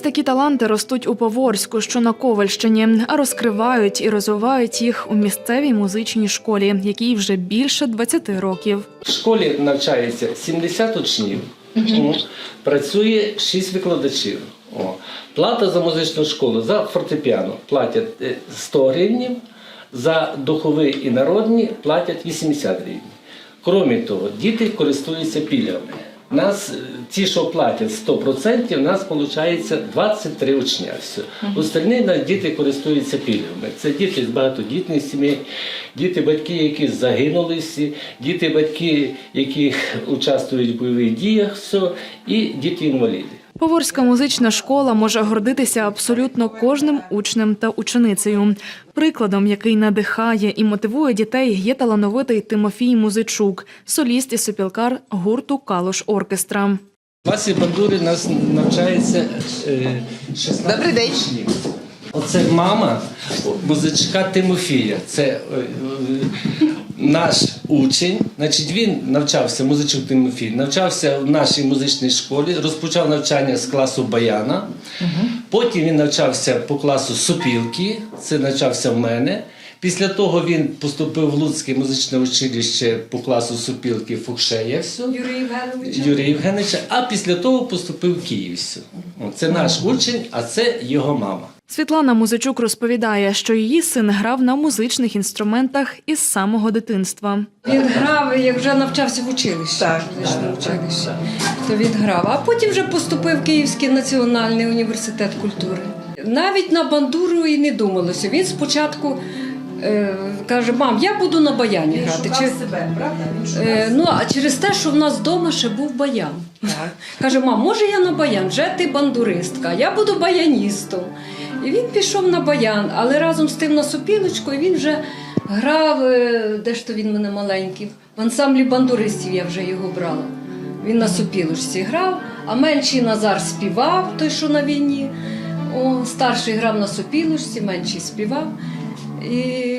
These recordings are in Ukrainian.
такі таланти ростуть у Поворську, що на Ковальщині, а розкривають і розвивають їх у місцевій музичній школі, якій вже більше 20 років. В школі навчається 70 учнів, працює 6 викладачів. О. Плата за музичну школу за фортепіано платять е, 100 гривень, за духовий і народні платять 80 гривень. Крім того, діти користуються пільгами. Нас, е, ті, що платять 100%, у нас виходить 23 учня. Все. Остальні нас діти користуються пільгами. Це діти з багатодітних сімей, діти, батьки, які загинули всі, діти, батьки, які участвують в бойових діях, все, і діти-інваліди. Поворська музична школа може гордитися абсолютно кожним учнем та ученицею. Прикладом, який надихає і мотивує дітей, є талановитий Тимофій Музичук, соліст і сопілкар гурту Калуш Оркестра. В класі бандури нас навчається е, 16 Добрий день. учнів. Оце мама музичка Тимофія. Це е, е, наш учень. Значить, він навчався, музичок Тимофій, навчався в нашій музичній школі, розпочав навчання з класу баяна. Потім він навчався по класу сопілки, це навчався в мене. Після того він поступив в Луцьке музичне училище по класу сопілки Фукшея. Юрій. Юрія Євгеновича, а після того поступив в Київ. все. О, Це наш учень, а це його мама. Світлана Музичук розповідає, що її син грав на музичних інструментах із самого дитинства. Він грав, як вже навчався в училищі. Так, училищі. То він грав. А потім вже поступив в Київський національний університет культури. Навіть на бандуру і не думалося. Він спочатку е, каже: мам, я буду на баяні грати. Чи, себе, правда? Він е, ну, а через те, що в нас вдома ще був баян. Так. Каже, мам, може я на баян? Вже ти бандуристка, я буду баяністом. І він пішов на баян, але разом з тим на сопілочку він вже грав, е, де ж то він мене маленький, в ансамблі бандуристів я вже його брала. Він на сопілочці грав, а менший Назар співав, той, що на війні. О, старший грав на сопілочці, менший співав. І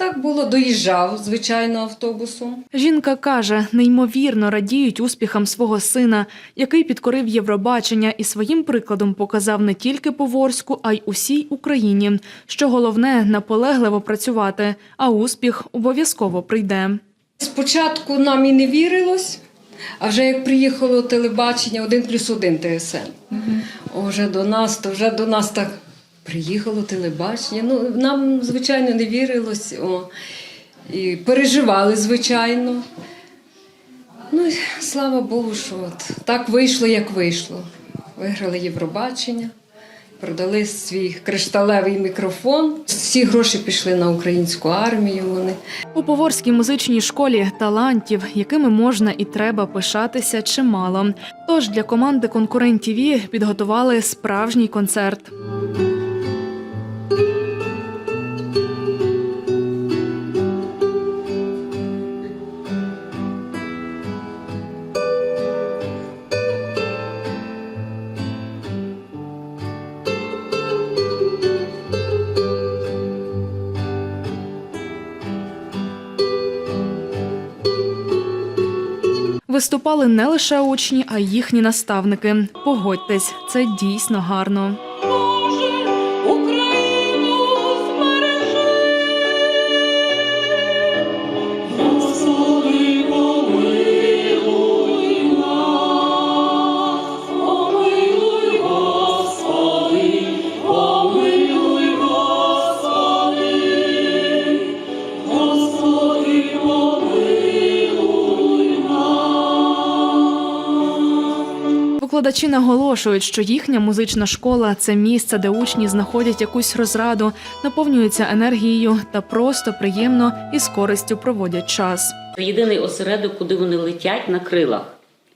так було, доїжджав, звичайно, автобусом. Жінка каже, неймовірно радіють успіхам свого сина, який підкорив Євробачення і своїм прикладом показав не тільки Поворську, а й усій Україні. Що головне наполегливо працювати, а успіх обов'язково прийде. Спочатку нам і не вірилось, а вже як приїхало телебачення, один плюс один ТСН. О, вже до нас, то вже до нас так приїхало телебачення. Ну, нам, звичайно, не вірилось. О, і переживали, звичайно. Ну, слава Богу, що от так вийшло, як вийшло. Виграли Євробачення, продали свій кришталевий мікрофон. Всі гроші пішли на українську армію. Вони. У Поворській музичній школі талантів, якими можна і треба пишатися, чимало. Тож для команди конкурентів підготували справжній концерт. Виступали не лише учні, а й їхні наставники. Погодьтесь, це дійсно гарно. Викладачі наголошують, що їхня музична школа це місце, де учні знаходять якусь розраду, наповнюються енергією та просто приємно і з користю проводять час. Це єдиний осередок, куди вони летять на крилах.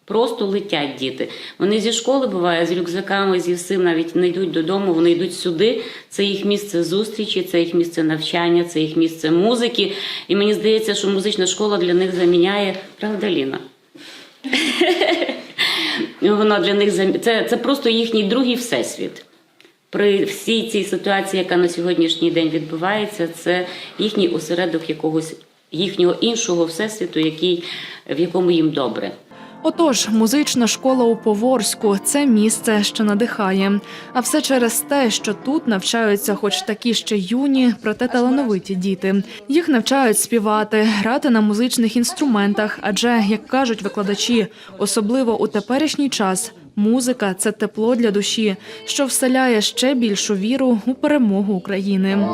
Просто летять діти. Вони зі школи буває, з рюкзаками, зі всім навіть не йдуть додому, вони йдуть сюди. Це їх місце зустрічі, це їх місце навчання, це їх місце музики. І мені здається, що музична школа для них заміняє правда, Ліна? Вона для них це, це просто їхній другий всесвіт. При всій цій ситуації, яка на сьогоднішній день відбувається, це їхній осередок якогось їхнього іншого всесвіту, який, в якому їм добре. Отож, музична школа у Поворську це місце, що надихає. А все через те, що тут навчаються, хоч такі ще юні, проте талановиті діти. Їх навчають співати, грати на музичних інструментах. Адже, як кажуть викладачі, особливо у теперішній час. Музика це тепло для душі, що вселяє ще більшу віру у перемогу України.